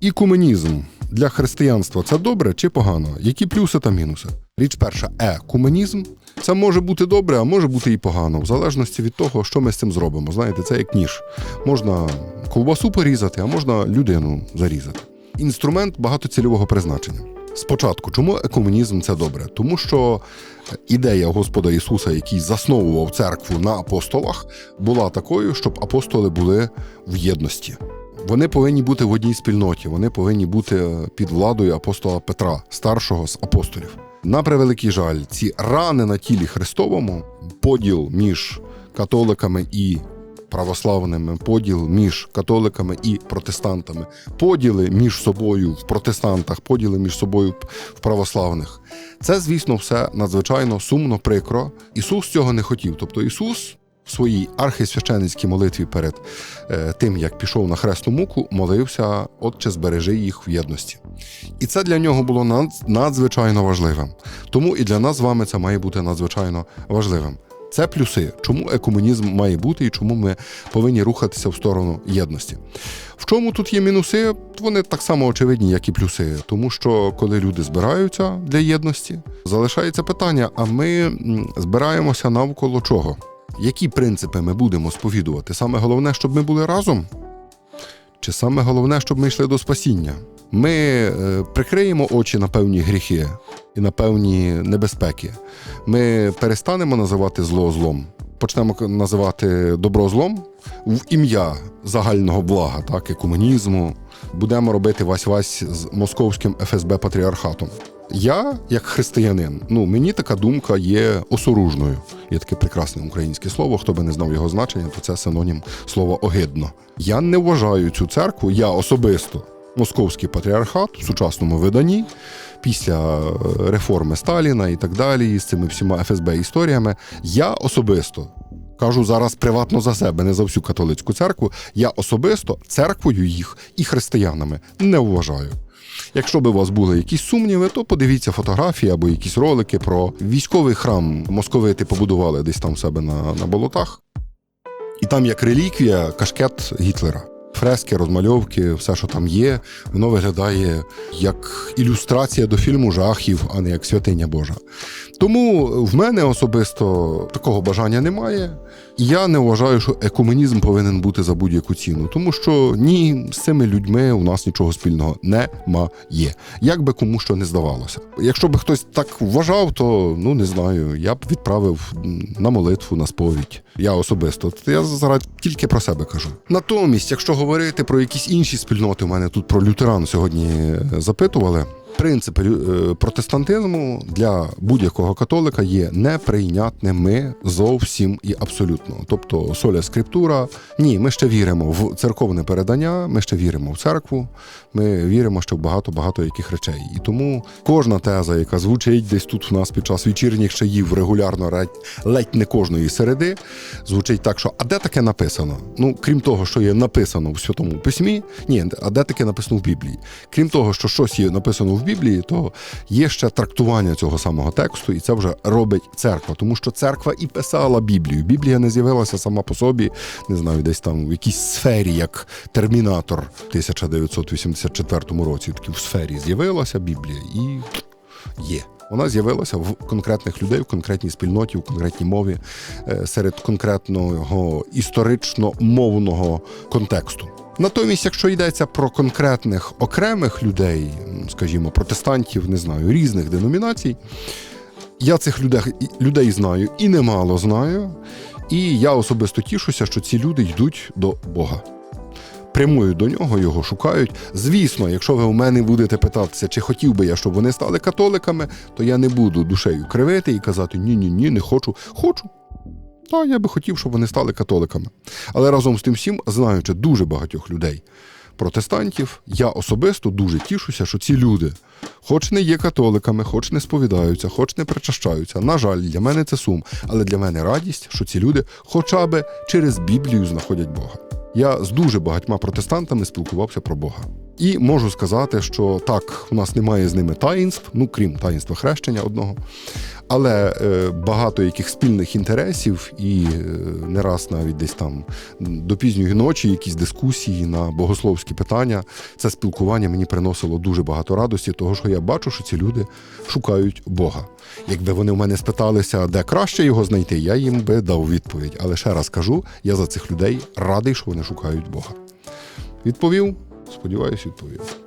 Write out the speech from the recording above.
Ікуменізм для християнства це добре чи погано? Які плюси та мінуси? Річ перша, екуменізм. Це може бути добре, а може бути і погано, в залежності від того, що ми з цим зробимо. Знаєте, це як ніж. Можна ковбасу порізати, а можна людину зарізати. Інструмент багатоцільового призначення. Спочатку, чому екуменізм це добре? Тому що ідея Господа Ісуса, який засновував церкву на апостолах, була такою, щоб апостоли були в єдності. Вони повинні бути в одній спільноті, вони повинні бути під владою апостола Петра, старшого з апостолів. На превеликий жаль, ці рани на тілі Христовому, поділ між католиками і православними, поділ між католиками і протестантами, поділи між собою в протестантах, поділи між собою в православних. Це, звісно, все надзвичайно сумно, прикро. Ісус цього не хотів. Тобто Ісус своїй архисвященицькій молитві перед е, тим, як пішов на хресну муку, молився, Отче, збережи їх в єдності. І це для нього було надз- надзвичайно важливим. Тому і для нас з вами це має бути надзвичайно важливим. Це плюси, чому екуменізм має бути і чому ми повинні рухатися в сторону єдності. В чому тут є мінуси? Вони так само очевидні, як і плюси. Тому що коли люди збираються для єдності, залишається питання: а ми збираємося навколо чого? Які принципи ми будемо сповідувати? Саме головне, щоб ми були разом? Чи саме головне, щоб ми йшли до спасіння? Ми е, прикриємо очі на певні гріхи і на певні небезпеки. Ми перестанемо називати зло злом, почнемо називати добро злом в ім'я загального блага, так, екуменізму. Будемо робити вась-вась з московським ФСБ патріархатом. Я, як християнин, ну мені така думка є осоружною. Є таке прекрасне українське слово. Хто би не знав його значення, то це синонім слова огидно. Я не вважаю цю церкву, я особисто московський патріархат в сучасному виданні після е, реформи Сталіна і так далі, з цими всіма ФСБ історіями. Я особисто кажу зараз приватно за себе, не за всю католицьку церкву. Я особисто церквою їх і християнами не вважаю. Якщо би у вас були якісь сумніви, то подивіться фотографії або якісь ролики про військовий храм московити побудували десь там в себе на, на болотах. І там як реліквія кашкет Гітлера. Фрески, розмальовки, все, що там є, воно виглядає як ілюстрація до фільму жахів, а не як святиня Божа. Тому в мене особисто такого бажання немає. Я не вважаю, що екуменізм повинен бути за будь-яку ціну, тому що ні, з цими людьми у нас нічого спільного немає. Як би кому що не здавалося. Якщо би хтось так вважав, то ну не знаю, я б відправив на молитву, на сповідь. Я особисто. Я зараз тільки про себе кажу. Натомість, якщо говорити про якісь інші спільноти, у мене тут про лютеран сьогодні е, запитували. Принципи е, протестантизму для будь-якого католика є неприйнятними зовсім і абсолютно. Тобто соля скриптура. Ні, ми ще віримо в церковне передання, ми ще віримо в церкву, ми віримо ще в багато-багато яких речей. І тому кожна теза, яка звучить десь тут в нас під час вечірніх чаїв регулярно ледь не кожної середи, звучить так, що а де таке написано? Ну, крім того, що є написано в Святому Письмі, ні, а де таке написано в Біблії? Крім того, що щось є написано в Біблії, то є ще трактування цього самого тексту, і це вже робить церква, тому що церква і писала Біблію. Біблія не з'явилася сама по собі, не знаю, десь там в якійсь сфері, як Термінатор в 1984 році. Такі в сфері з'явилася Біблія і є. Вона з'явилася в конкретних людей, в конкретній спільноті, в конкретній мові, е, серед конкретного історично-мовного контексту. Натомість, якщо йдеться про конкретних окремих людей, скажімо, протестантів, не знаю, різних деномінацій, я цих людей, людей знаю і немало знаю. І я особисто тішуся, що ці люди йдуть до Бога. Прямують до нього, його шукають. Звісно, якщо ви у мене будете питатися, чи хотів би я, щоб вони стали католиками, то я не буду душею кривити і казати ні, ні, ні, не хочу. Хочу. Та я би хотів, щоб вони стали католиками. Але разом з тим всім, знаючи дуже багатьох людей, протестантів, я особисто дуже тішуся, що ці люди, хоч не є католиками, хоч не сповідаються, хоч не причащаються. На жаль, для мене це сум, але для мене радість, що ці люди хоча б через Біблію знаходять Бога. Я з дуже багатьма протестантами спілкувався про Бога. І можу сказати, що так, у нас немає з ними таїнств, ну крім таїнства хрещення одного. Але е, багато яких спільних інтересів, і е, не раз навіть десь там до пізньої ночі якісь дискусії на богословські питання. Це спілкування мені приносило дуже багато радості, того що я бачу, що ці люди шукають Бога. Якби вони в мене спиталися, де краще його знайти, я їм би дав відповідь. Але ще раз кажу, я за цих людей радий, що вони шукають Бога. Відповів, сподіваюся, відповів.